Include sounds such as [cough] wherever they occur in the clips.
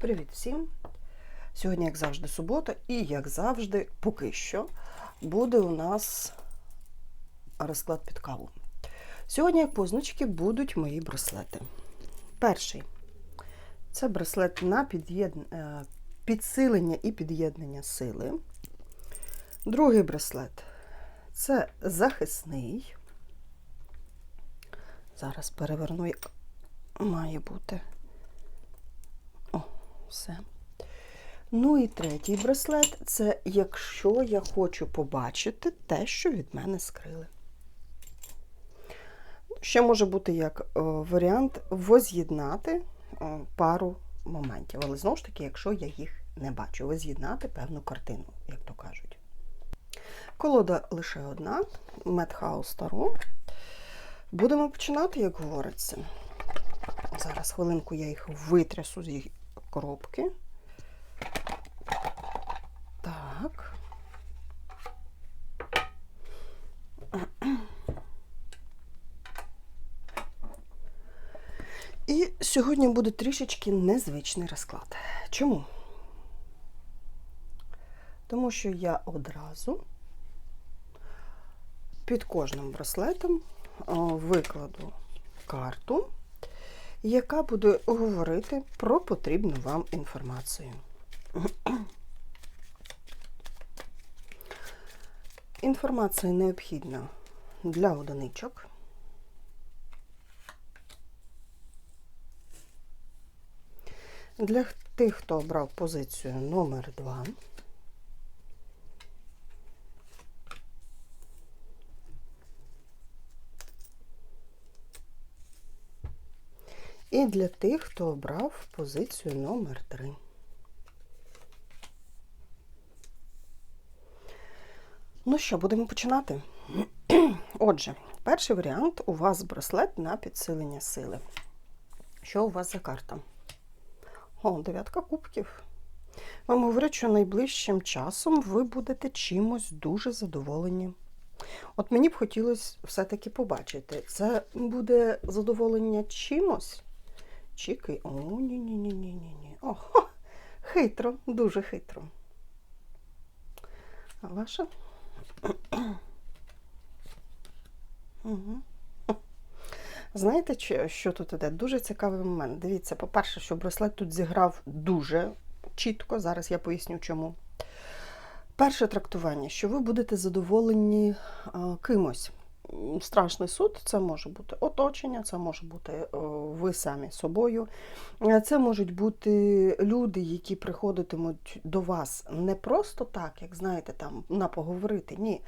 Привіт всім! Сьогодні, як завжди, субота, і як завжди, поки що, буде у нас розклад під каву. Сьогодні, як позначки, будуть мої браслети. Перший це браслет на під'єдн- е, підсилення і під'єднання сили. Другий браслет це захисний. Зараз переверну, як має бути. Все. Ну і третій браслет це якщо я хочу побачити те, що від мене скрили. Ще може бути як е, варіант воз'єднати е, пару моментів. Але знову ж таки, якщо я їх не бачу, воз'єднати певну картину, як то кажуть. Колода лише одна, Медхаус Таро. Будемо починати, як говориться. Зараз хвилинку я їх витрясу з їх коробки. Так. І сьогодні буде трішечки незвичний розклад. Чому? Тому що я одразу під кожним браслетом викладу карту, яка буде говорити про потрібну вам інформацію. [clears throat] Інформація необхідна для одиничок. Для тих, хто обрав позицію номер 2 І для тих, хто обрав позицію номер 3 Ну що, будемо починати? [clears throat] Отже, перший варіант у вас браслет на підсилення сили. Що у вас за карта? О, дев'ятка кубків. Вам говорять, що найближчим часом ви будете чимось дуже задоволені. От мені б хотілося все-таки побачити, це буде задоволення чимось? Чики. О, ні-ні-ні-ні-ні. О, хитро, дуже хитро. А ваша? Знаєте, що тут іде? Дуже цікавий момент. Дивіться, по-перше, що браслет тут зіграв дуже чітко. Зараз я поясню чому. Перше трактування, що ви будете задоволені кимось. Страшний суд це може бути оточення, це може бути е, ви самі собою. Е, Це можуть бути люди, які приходитимуть до вас не просто так, як знаєте, там на поговорити. Ні.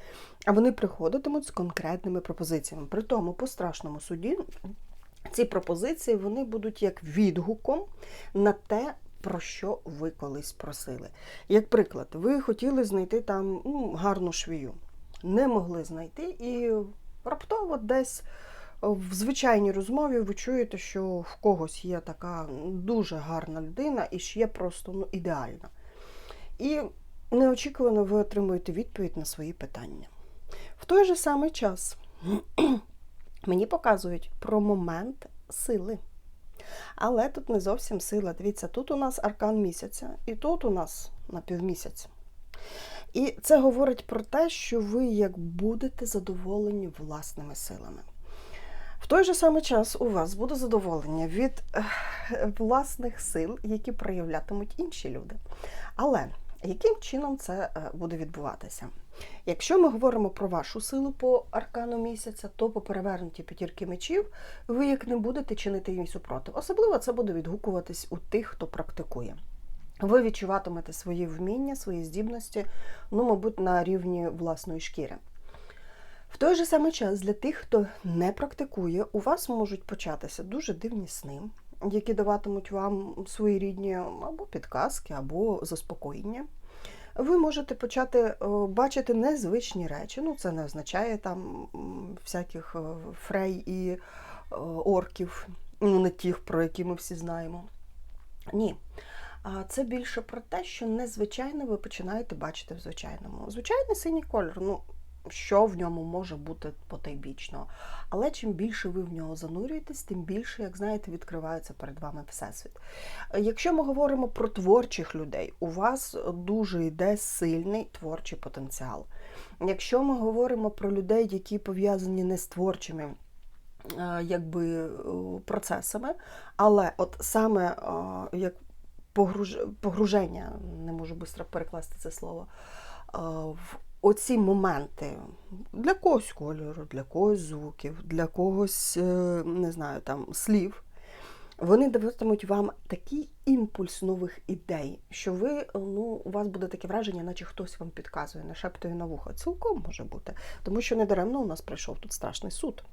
А вони приходитимуть з конкретними пропозиціями. При тому, по страшному суді, ці пропозиції вони будуть як відгуком на те, про що ви колись просили. Як приклад, ви хотіли знайти там ну, гарну швію, не могли знайти, і раптово десь в звичайній розмові ви чуєте, що в когось є така дуже гарна людина і є просто ну, ідеальна. І неочікувано ви отримуєте відповідь на свої питання. В той же самий час [clears throat] мені показують про момент сили. Але тут не зовсім сила. Дивіться, тут у нас аркан місяця, і тут у нас на півмісяця. І це говорить про те, що ви як будете задоволені власними силами. В той же самий час у вас буде задоволення від ех, власних сил, які проявлятимуть інші люди. Але яким чином це е, буде відбуватися? Якщо ми говоримо про вашу силу по аркану місяця, то по перевернутій п'ятірки мечів ви як не будете чинити їй супротив. Особливо це буде відгукуватись у тих, хто практикує. Ви відчуватимете свої вміння, свої здібності, ну, мабуть, на рівні власної шкіри. В той же самий час для тих, хто не практикує, у вас можуть початися дуже дивні сни, які даватимуть вам свої рідні або підказки, або заспокоєння. Ви можете почати е, бачити незвичні речі. Ну, це не означає там всяких е, фрей і е, орків, ну не тих, про які ми всі знаємо. Ні. Це більше про те, що незвичайно ви починаєте бачити в звичайному. Звичайний синій кольор. Ну, що в ньому може бути потайбічного. Але чим більше ви в нього занурюєтесь, тим більше, як знаєте, відкривається перед вами всесвіт. Якщо ми говоримо про творчих людей, у вас дуже йде сильний творчий потенціал. Якщо ми говоримо про людей, які пов'язані не з творчими е, якби, е, процесами, але от саме е, як погруж... погруження, не можу швидко перекласти це слово, в оці моменти для когось кольору, для когось звуків, для когось, не знаю, там слів. Вони даватимуть вам такий імпульс нових ідей, що ви, ну, у вас буде таке враження, наче хтось вам підказує, нашептує на вухо. Цілком може бути, тому що недаремно у нас прийшов тут страшний суд.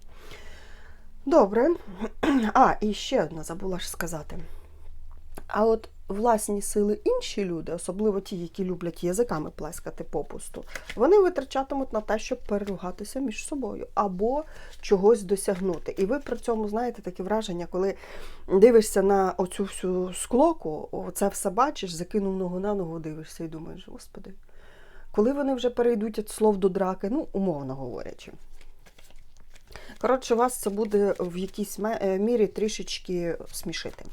Добре. [clears throat] А, і ще одне забула ж сказати. А от власні сили інші люди, особливо ті, які люблять язиками плескати попусту, вони витрачатимуть на те, щоб переругатися між собою або чогось досягнути. І ви при цьому знаєте таке враження, коли дивишся на оцю всю склоку, це все бачиш, закинув ногу на ногу, дивишся і думаєш, господи, коли вони вже перейдуть від слов до драки, ну, умовно говорячи. Коротше, вас це буде в якійсь е, мірі трішечки смішити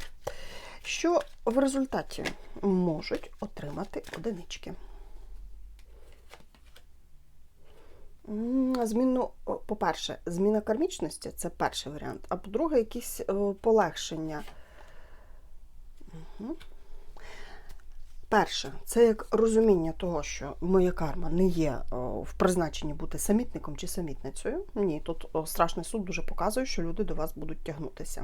що в результаті можуть отримати одинички. Зміну, по-перше, зміна кармічності це перший варіант, а по-друге, якісь полегшення. Угу. Перше, це як розуміння того, що моя карма не є в призначенні бути самітником чи самітницею. Ні, тут страшний суд дуже показує, що люди до вас будуть тягнутися.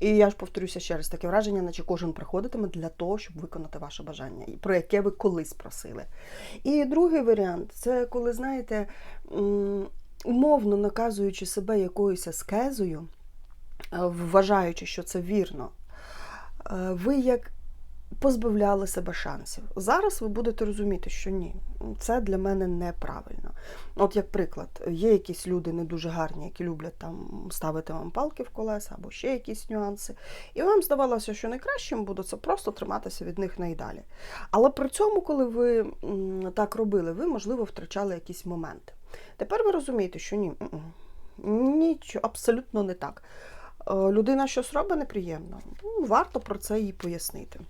І я ж повторюся ще раз таке враження, наче кожен приходитиме для того, щоб виконати ваше бажання, про яке ви колись просили. І другий варіант це коли, знаєте, умовно наказуючи себе якоюсь аскезою, вважаючи, що це вірно, ви як позбавляли себе шансів. Зараз ви будете розуміти, що ні, це для мене неправильно. От, як приклад, є якісь люди не дуже гарні, які люблять там ставити вам палки в колеса або ще якісь нюанси. І вам здавалося, що найкращим буде це просто триматися від них найдалі. Але при цьому, коли ви так робили, ви, можливо, втрачали якісь моменти. Тепер ви розумієте, що ні, нічого абсолютно не так. Е, людина щось робить неприємно, ну, варто про це їй пояснити.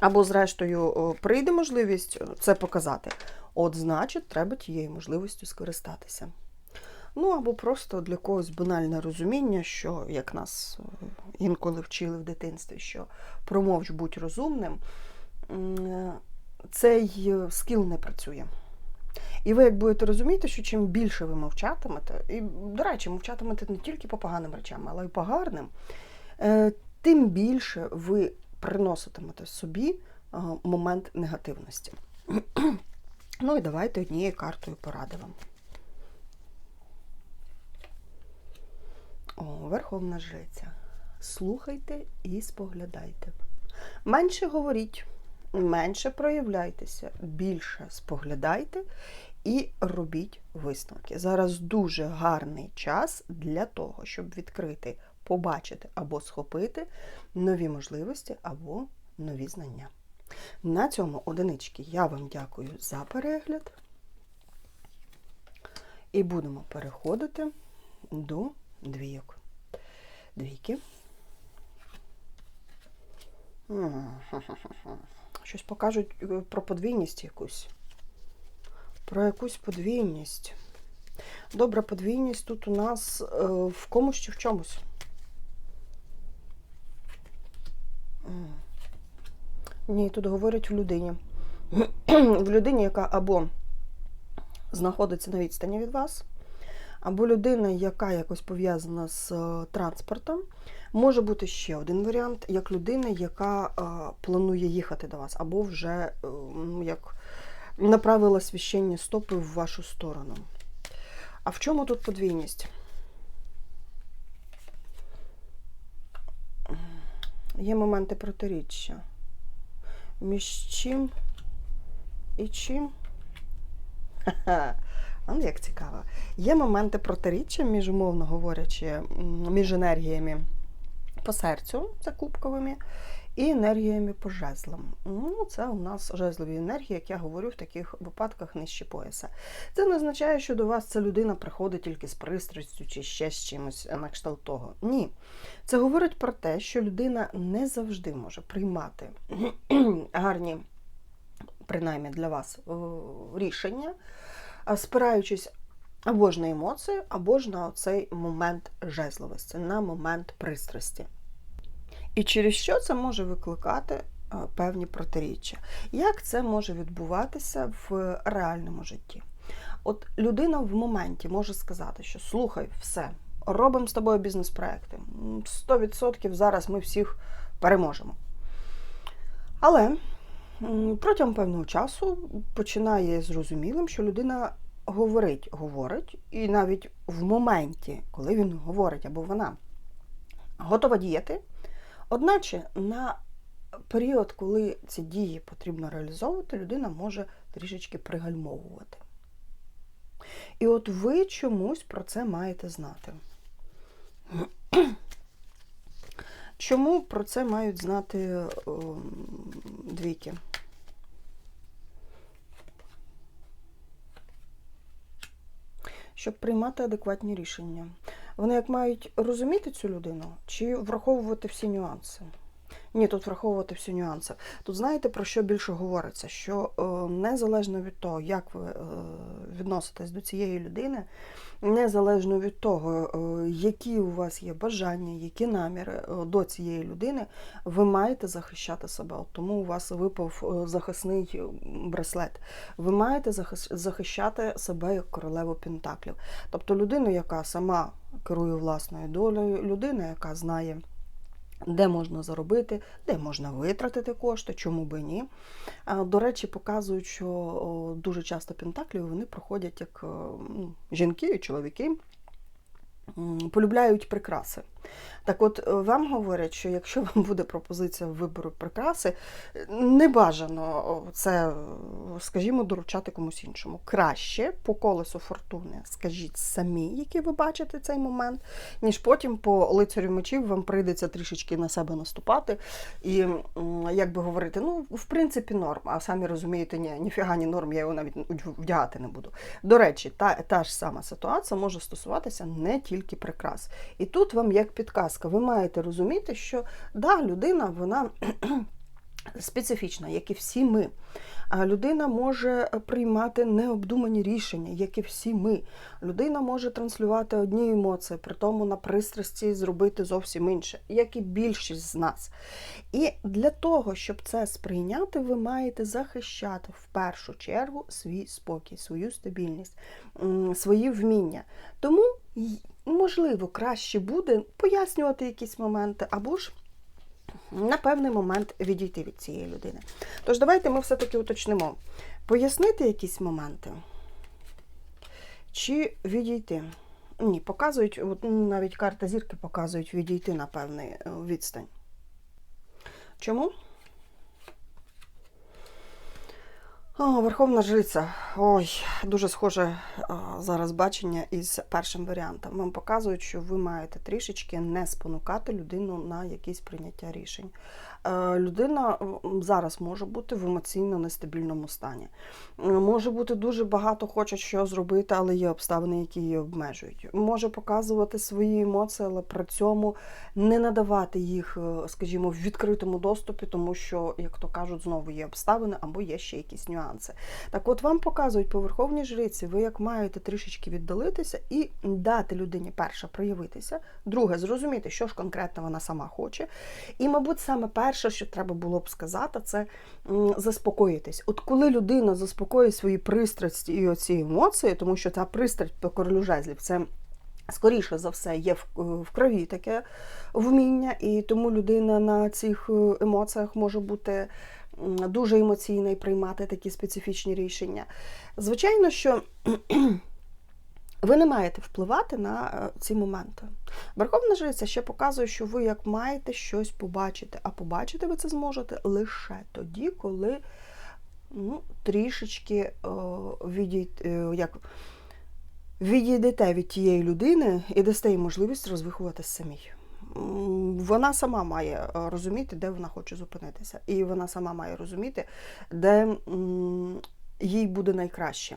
Або, зрештою, прийде можливість е, це показати. От, значить, треба тією можливістю скористатися. Ну, або просто для когось банальне розуміння, що, як нас е, інколи вчили в дитинстві, що промовч будь розумним, е, цей скіл не працює. І ви як будете розуміти, що чим більше ви мовчатимете, і, до речі, мовчатимете не тільки по поганим речам, але й по гарним, тим більше ви приноситимете собі момент негативності. [clears throat] Ну і давайте однією картою поради вам. О, Верховна Жриця. Слухайте і споглядайте. Менше говоріть, менше проявляйтеся, більше споглядайте і робіть висновки. Зараз дуже гарний час для того, щоб відкрити побачити або схопити нові можливості або нові знання. На цьому одинички я вам дякую за перегляд. І будемо переходити до двійок. Двійки. Щось покажуть е, про подвійність якусь. Про якусь подвійність. Добра подвійність тут у нас е, в комусь чи в чомусь. Ні, тут говорять в людині. [clears throat] в людині, яка або знаходиться на відстані від вас, або людина, яка якось пов'язана з е, транспортом. Може бути ще один варіант, як людина, яка е, планує їхати до вас, або вже е, як направила священні стопи в вашу сторону. А в чому тут подвійність? Є моменти протиріччя. Між чим і чим? Ха-ха, ну, як цікаво. Є моменти протиріччя, між умовно говорячи, між енергіями по серцю закупковими і енергіями по жезлам. Ну, це у нас жезлові енергії, як я говорю, в таких випадках нижче пояса. Це не означає, що до вас ця людина приходить тільки з пристрастю чи ще з чимось на кшталт того. Ні. Це говорить про те, що людина не завжди може приймати [clears throat] гарні, принаймні для вас, рішення, спираючись або ж на емоції, або ж на цей момент жезловості, на момент пристрасті. І через що це може викликати певні протиріччя? Як це може відбуватися в реальному житті? От людина в моменті може сказати, що слухай, все, робимо з тобою бізнес-проекти. 100% зараз ми всіх переможемо. Але протягом певного часу починає зрозумілим, що людина говорить, говорить, і навіть в моменті, коли він говорить або вона готова діяти, одначе на період, коли ці дії потрібно реалізовувати, людина може трішечки пригальмовувати. І от ви чомусь про це маєте знати. [clears throat] Чому про це мають знати двійки? Щоб приймати адекватні рішення. Вони як мають розуміти цю людину чи враховувати всі нюанси? Ні, тут враховувати всі нюанси. Тут знаєте, про що більше говориться? Що е, незалежно від того, як ви е, відноситесь до цієї людини, незалежно від того, е, які у вас є бажання, які наміри до цієї людини, ви маєте захищати себе. От Тому у вас випав захисний браслет. Ви маєте захищати себе як королеву Пентаклів. Тобто людину, яка сама керує власною долею, людина, яка знає де можна заробити, де можна витратити кошти, чому би ні. До речі, показують, що дуже часто пентаклі вони проходять як ну, жінки і чоловіки полюбляють прикраси. Так от е, вам говорять, що якщо вам [laughs] буде пропозиція вибору прикраси, не бажано це, скажімо, доручати комусь іншому. Краще по колесу фортуни скажіть самі, які ви бачите цей момент, ніж потім по лицарю мечів вам прийдеться трішечки на себе наступати і, як би говорити, ну, в принципі, норм, а самі розумієте, ні, ніфіга ні норм, я його навіть вдягати не буду. До речі, та, та ж сама ситуація може стосуватися не тільки прикрас. І тут вам як підказка, ви маєте розуміти, що да, людина, вона. [clears throat] Специфічна, як і всі ми. Людина може приймати необдумані рішення, як і всі ми. Людина може транслювати одні емоції, при тому на пристрасті зробити зовсім інше, як і більшість з нас. І для того, щоб це сприйняти, ви маєте захищати в першу чергу свій спокій, свою стабільність, свої вміння. Тому, можливо, краще буде пояснювати якісь моменти або ж на певний момент відійти від цієї людини. Тож, давайте ми все-таки уточнимо. Пояснити якісь моменти чи відійти? Ні, показують, от навіть карта зірки показують відійти на певний е, відстань. Чому? О, Верховна Жриця. Ой, дуже схоже зараз бачення із першим варіантом. Вам показують, що ви маєте трішечки не спонукати людину на якісь прийняття рішень. Е, людина зараз може бути в емоційно нестабільному стані. Може бути дуже багато хоче що зробити, але є обставини, які її обмежують. Може показувати свої емоції, але при цьому не надавати їх, е, скажімо, в відкритому доступі, тому що, як то кажуть, знову є обставини або є ще якісь нюанси. Так от вам показують по верховній жриці, ви як маєте трішечки віддалитися і дати людині перше проявитися, друге, зрозуміти, що ж конкретно вона сама хоче. І, мабуть, саме перше перше, що треба було б сказати, це заспокоїтись. От коли людина заспокоїть свої пристрасті і оці емоції, тому що ця пристрасть по королю жезлів це. Скоріше за все, є в крові таке вміння, і тому людина на цих е, емоціях може бути дуже емоційна і приймати такі специфічні рішення. Звичайно, що ви не маєте впливати на е, ці моменти. Верховна жриця ще показує, що ви як маєте щось побачити, а побачити ви це зможете лише тоді, коли ну, трішечки о, е, відійти, е, як, відійдете від тієї людини і дасте їй можливість розвихуватися самій. вона сама має розуміти, де вона хоче зупинитися. І вона сама має розуміти, де їй буде найкраще.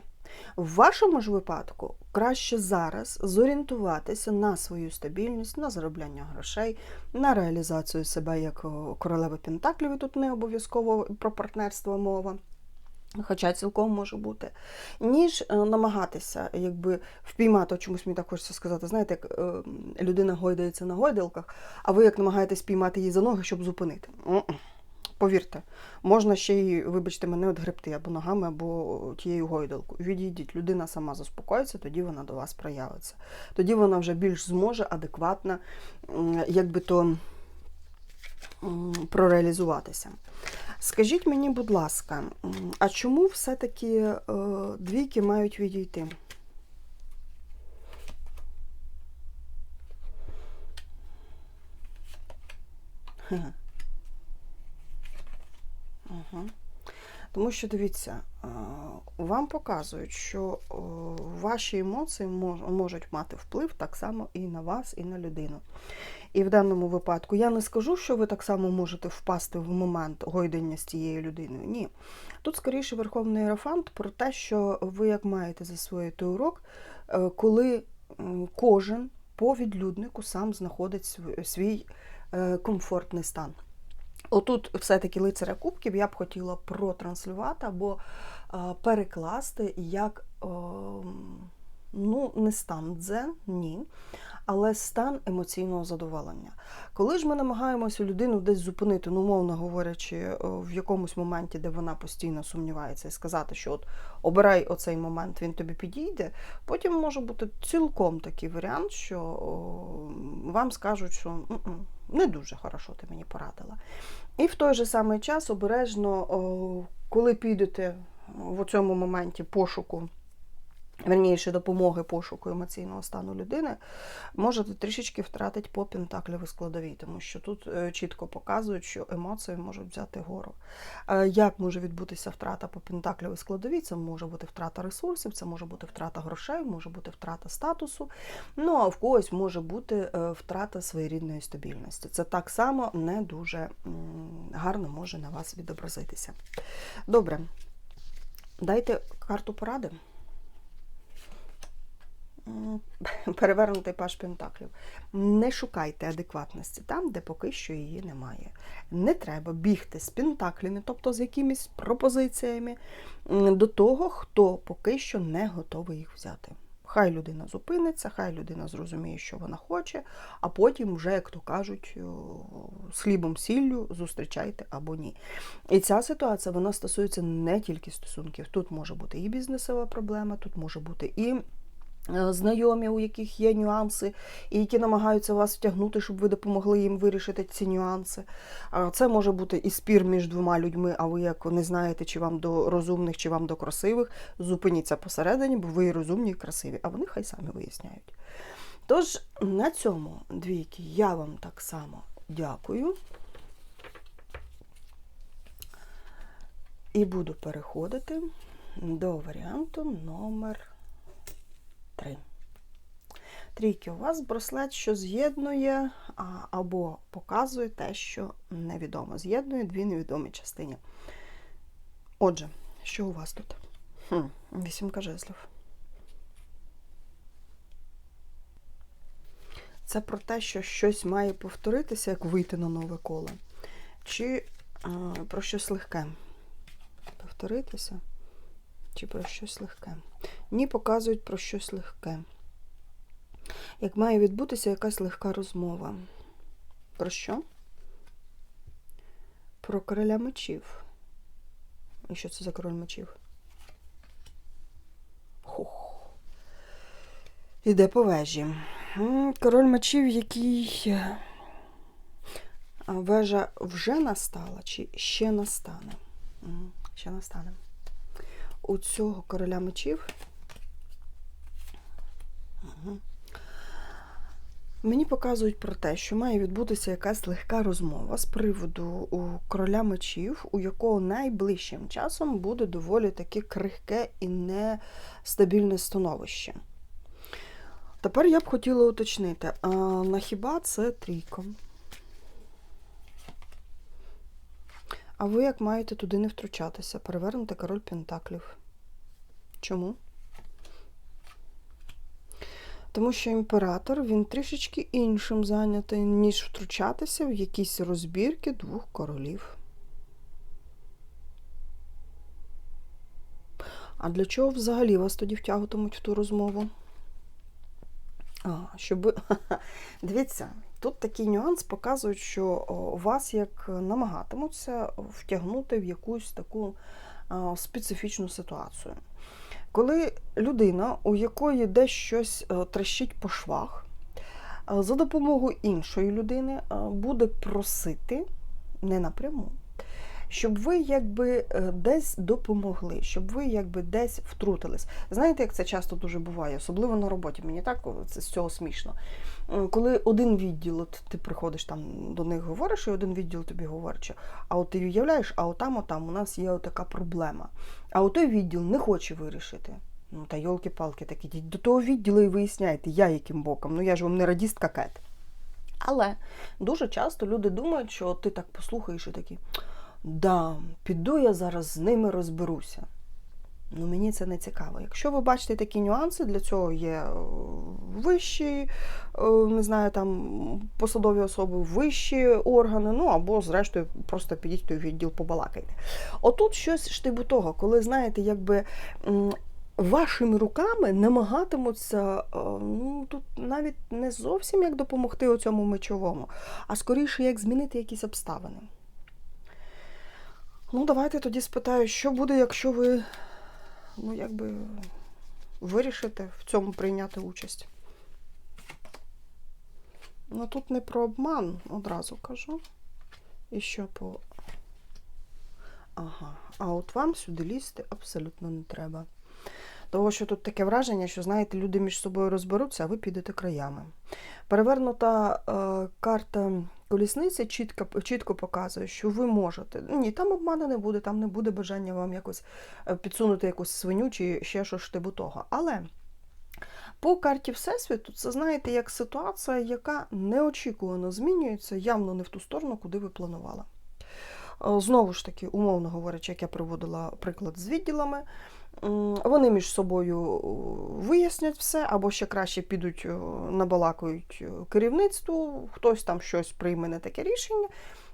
В вашому ж випадку краще зараз зорієнтуватися на свою стабільність, на заробляння грошей, на реалізацію себе як о, королеви Пентаклів, і тут не обов'язково про партнерство мова. Хоча цілком може бути, ніж е, намагатися якби впіймати, чомусь мені так хочеться сказати, знаєте, як е, людина гойдається на гойдалках, а ви як намагаєтесь піймати її за ноги, щоб зупинити. Повірте, можна ще й, вибачте, мене от гребти або ногами, або тією гойдалкою. Відійдіть, людина сама заспокоїться, тоді вона до вас проявиться. Тоді вона вже більш зможе адекватно, якби то прореалізуватися. Скажіть мені, будь ласка, а чому все-таки е, двійки мають відійти? Хе-хе. Тому що дивіться, е, вам показують, що е, ваші емоції можуть мати вплив так само і на вас, і на людину. І в даному випадку я не скажу, що ви так само можете впасти в момент гойдання з тією людиною. Ні. Тут скоріше верховний ерафант про те, що ви як маєте засвоїти урок, е, коли кожен по відлюднику сам знаходить свій комфортний стан. Отут все-таки лицаря кубків я б хотіла протранслювати або е, перекласти як е, ну, не стан дзен, ні, але стан емоційного задоволення. Коли ж ми намагаємося людину десь зупинити, ну, умовно говорячи, е, в якомусь моменті, де вона постійно сумнівається, і сказати, що от обирай оцей момент, він тобі підійде, потім може бути цілком такий варіант, що вам скажуть, що «М-м, не дуже хорошо ти мені порадила. І в той же самий час обережно, коли підете в цьому моменті пошуку, верніше допомоги пошуку емоційного стану людини, можете трішечки втратити по пентаклевій складовій, тому що тут е, чітко показують, що емоції можуть взяти гору. Е, Як може відбутися втрата по пентаклевій складовій? Це може бути втрата ресурсів, це може бути втрата грошей, може бути втрата статусу. Ну а в когось може бути е, втрата своєрідної стабільності. Це так само не дуже гарно може на вас відобразитися. Добре, дайте карту поради. [laughs] Перевернутий паш Пентаклів. Не шукайте адекватності там, де поки що її немає. Не треба бігти з пентаклями, тобто з якимись пропозиціями, до того, хто поки що не готовий їх взяти. Хай людина зупиниться, хай людина зрозуміє, що вона хоче, а потім, вже, як то кажуть, з хлібом сіллю зустрічайте або ні. І ця ситуація вона стосується не тільки стосунків. Тут може бути і бізнесова проблема, тут може бути і знайомі, у яких є нюанси, і які намагаються вас втягнути, щоб ви допомогли їм вирішити ці нюанси. Це може бути і спір між двома людьми, а ви як не знаєте, чи вам до розумних, чи вам до красивих. Зупиніться посередині, бо ви і розумні, і красиві, а вони хай самі виясняють. Тож на цьому двійки я вам так само дякую. І буду переходити до варіанту номер 3. Трійки, у вас браслет, що з'єднує або показує те, що невідомо. З'єднує дві невідомі частини. Отже, що у вас тут? Вісімка жезлів. Це про те, що щось має повторитися, як вийти на нове коло. Чи а, про щось легке? Повторитися? Чи про щось легке? Ні, показують про щось легке. Як має відбутися якась легка розмова. Про що? Про короля мечів. І що це за король мечів? Хух. Іде по вежі. Король мечів, який. Вежа вже настала чи ще настане? Ще настане. У цього короля мечів. Мгм. Мені показують про те, що має відбутися якась легка розмова з приводу короля мечів, у якого найближчим часом буде доволі таке крихке і нестабільне становище. Тепер я б хотіла уточнити, а на хіба це трійка? А ви як маєте туди не втручатися? Перевернути король Пентаклів. Чому? Тому що імператор він трішечки іншим зайнятий, ніж втручатися в якісь розбірки двох королів. А для чого взагалі вас тоді втягуватимуть в ту розмову? А, щоб... [laughs] Дивіться, тут такий нюанс показують, що вас як намагатимуться втягнути в якусь таку специфічну ситуацію. Коли людина, у якої десь щось е, трещить по швах, е, за допомогою іншої людини е, буде просити не напряму, щоб ви якби е, десь допомогли, щоб ви якби десь втрутились. Знаєте, як це часто дуже буває, особливо на роботі. Мені так це з цього смішно. Коли один відділ, от ти приходиш там до них говориш, і один відділ тобі говорить, а от ти уявляєш, а отам, отам у нас є така проблема. А от той відділ не хоче вирішити. Ну та йолки-палки такі, йдіть до того відділу і виясняйте, я яким боком. Ну я ж вам не радістка кет. Але дуже часто люди думають, що ти так послухаєш і такі, да, піду я зараз з ними розберуся. Ну, мені це не цікаво. Якщо ви бачите такі нюанси, для цього є е, вищі, е, не знаю, там посадові особи, вищі органи, ну або, зрештою, просто підіть той відділ, побалакайте. Отут щось штибу того, коли, знаєте, якби. Вашими руками намагатимуться е, ну, тут навіть не зовсім як допомогти у цьому мечовому, а скоріше як змінити якісь обставини. Ну, давайте тоді спитаю, що буде, якщо ви ну, якби вирішите в цьому прийняти участь. Ну, тут не про обман, одразу кажу. І що по. Ага. А от вам сюди лізти абсолютно не треба. Того, що тут таке враження, що, знаєте, люди між собою розберуться, а ви підете краями. Перевернута е, карта колісниці чітко, чітко показує, що ви можете. Ні, там обману не буде, там не буде бажання вам якось е, підсунути якусь свиню чи ще щось штибу того. Але по карті Всесвіту це знаєте як ситуація, яка неочікувано змінюється, явно не в ту сторону, куди ви планували. Е, Знову ж таки, умовно говорячи, як я приводила приклад з відділами, вони між собою е, вияснять все, або ще краще підуть, набалакують набалакають е, керівництву, хтось там щось прийме на таке рішення.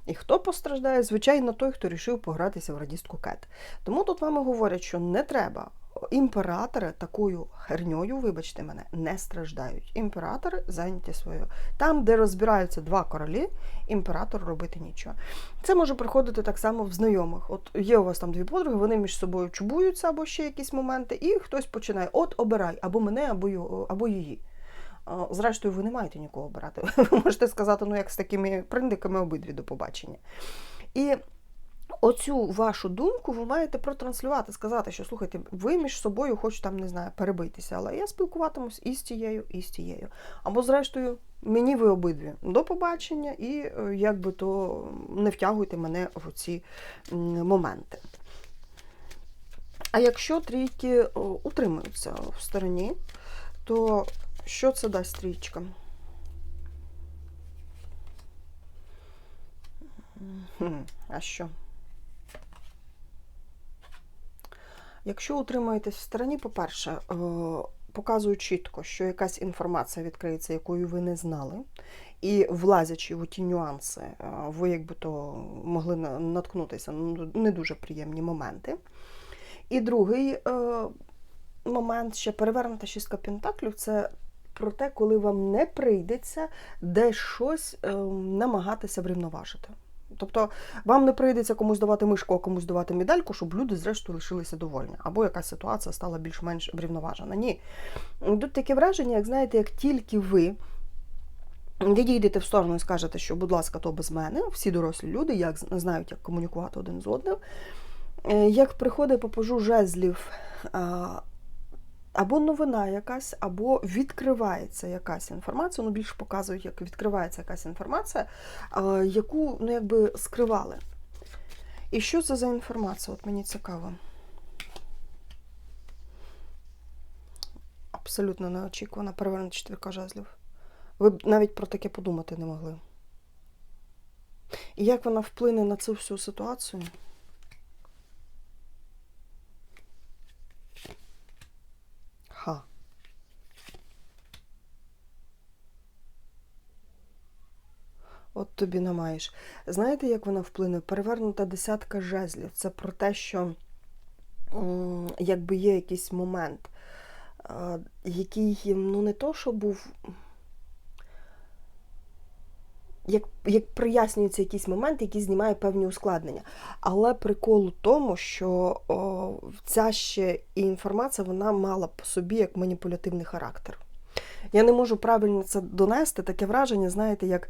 І хто постраждає? Звичайно, той, хто рішив погратися в радістку Кет. Тому тут вам і говорять, що не треба. Імператори такою херньою, вибачте мене, не страждають. Імператори зайняті своєю. Там, де розбираються два королі, імператор робити нічого. Це може приходити так само в знайомих. От є у вас там дві подруги, вони між собою чубуються або ще якісь моменти, і хтось починає: от обирай або мене, або, його, або її. Зрештою, ви не маєте нікого обирати. [laughs] Ви можете сказати, ну як з такими приндиками обидві до побачення. І оцю вашу думку ви маєте протранслювати, сказати, що слухайте, ви між собою хочете там, не знаю, перебитися, але я спілкуватимусь і з тією, і з тією. Або, зрештою, мені ви обидві до побачення, і е, якби то не втягуйте мене в ці моменти. А якщо трійки утримуються в стороні, то що це дасть трічка? А що? Якщо утримуєтесь в стороні, по-перше, е, показую чітко, що якась інформація відкриється, якою ви не знали. І влазячи в ті нюанси, е, ви якби то могли наткнутися на не дуже приємні моменти. І другий е, момент ще перевернута шістка пентаклів це про те, коли вам не прийдеться десь щось е, намагатися врівноважити. Тобто вам не прийдеться комусь давати мишку, а комусь давати медальку, щоб люди, зрештою, лишилися довольні. Або якась ситуація стала більш-менш врівноважена. Ні. Тут таке враження, як знаєте, як тільки ви відійдете в сторону і скажете, що, будь ласка, то без мене, всі дорослі люди, як знають, як комунікувати один з одним. Е, Як приходить попажу жезлів, а, або новина якась, або відкривається якась інформація, ну більше показують, як відкривається якась інформація, яку ну, якби скривали. І що це за інформація? От мені цікаво. абсолютно неочікувана. Перевернута четвірка жезлів. Ви б навіть про таке подумати не могли. І як вона вплине на цю всю ситуацію? От тобі намаєш. Знаєте, як вона вплине? Перевернута десятка жезлів. Це про те, що якби є якийсь момент, який ну не то, що був. Як, як прояснюється якийсь момент, який знімає певні ускладнення. Але прикол у тому, що о, ця ще інформація вона мала по собі як маніпулятивний характер. Я не можу правильно це донести, таке враження, знаєте, як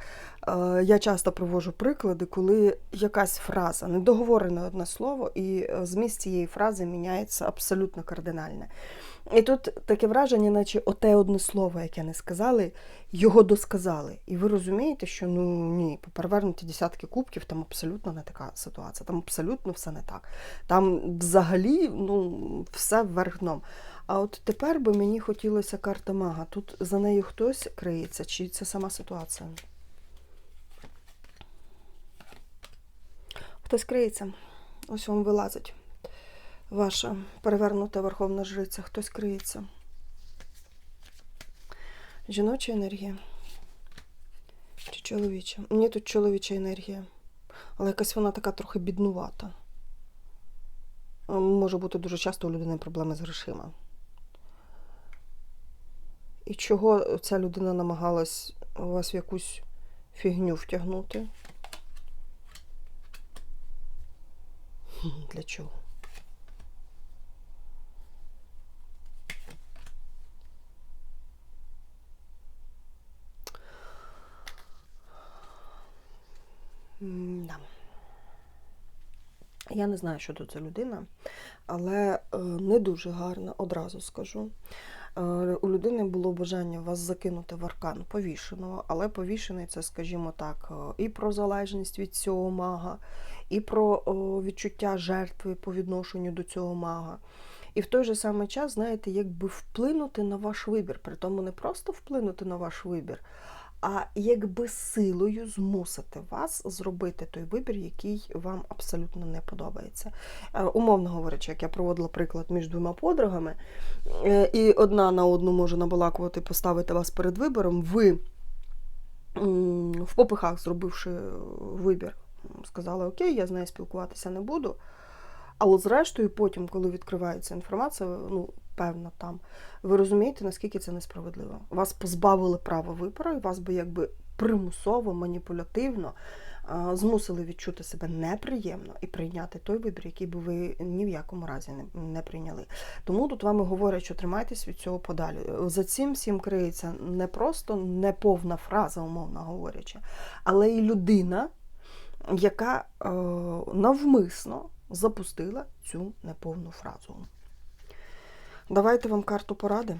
е, я часто привожу приклади, коли якась фраза, недоговорене одне слово, і е, зміст цієї фрази міняється абсолютно кардинально. І тут таке враження, наче оте одне слово, яке не сказали, його досказали. І ви розумієте, що ну ні, перевернуті десятки кубків, там абсолютно не така ситуація, там абсолютно все не так. Там взагалі ну, все вверх дном. А от тепер би мені хотілося карта мага. Тут за нею хтось криється, чи це сама ситуація? Хтось криється. Ось вам вилазить. Ваша перевернута верховна жриця. Хтось криється. Жіноча енергія. Чи чоловіча? Мені тут чоловіча енергія. Але якась вона така трохи біднувата. Може бути дуже часто у людини проблеми з грошима. І чого ця людина намагалась вас в якусь фігню втягнути? Для чого? М-да. Я не знаю, що тут за людина, але е, не дуже гарна, одразу скажу. Е, У людини було бажання вас закинути в аркан повішеного, але повішений це, скажімо так, е, і про залежність від цього мага, і про відчуття жертви по відношенню до цього мага. І в той же самий час, знаєте, якби вплинути на ваш вибір. При тому не просто вплинути на ваш вибір, а якби силою змусити вас зробити той вибір, який вам абсолютно не подобається. Е, Умовно говорячи, як я проводила приклад між двома подругами, е, і одна на одну може набалакувати, поставити вас перед вибором, ви в попихах, зробивши вибір, сказали, окей, я з нею спілкуватися не буду. Але зрештою, потім, коли відкривається інформація, ну, певна там, ви розумієте, наскільки це несправедливо. Вас позбавили права вибору, і вас би якби примусово, маніпулятивно змусили відчути себе неприємно і прийняти той вибір, який би ви ні в якому разі не, не прийняли. Тому тут вам і говорять, що тримайтесь від цього подалі. За цим всім криється не просто неповна фраза, умовно говорячи, але і людина, яка е, навмисно запустила цю неповну фразу. Давайте вам карту поради.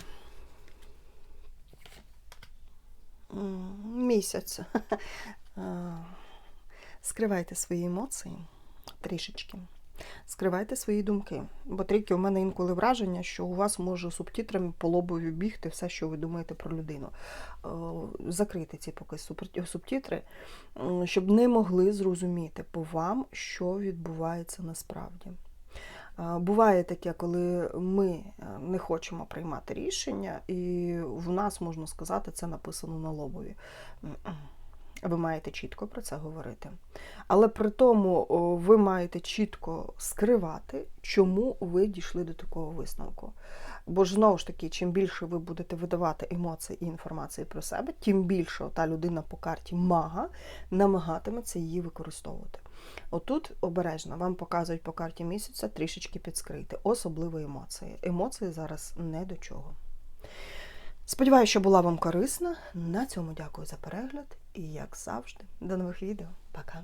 Місяць. [laughs] Скривайте свої емоції трішечки. Скривайте свої думки. Бо трійки у мене інколи враження, що у вас може субтитрами по лобові бігти все, що ви думаєте про людину. Е, Закрийте ці поки суб- субтитри, м, щоб не могли зрозуміти по вам, що відбувається насправді. Буває таке, коли ми е, не хочемо приймати рішення, і в нас, можна сказати, це написано на лобові. Ви маєте чітко про це говорити. Але при тому ви маєте чітко скривати, чому ви дійшли до такого висновку. Бо ж знову ж таки, чим більше ви будете видавати емоцій і інформації про себе, тим більше та людина по карті мага намагатиметься її використовувати. Отут обережно вам показують по карті місяця трішечки підскрити, особливо емоції. Емоції зараз не до чого. Сподіваюся, що була вам корисна. На цьому дякую за перегляд і, як завжди, до нових відео. Пока!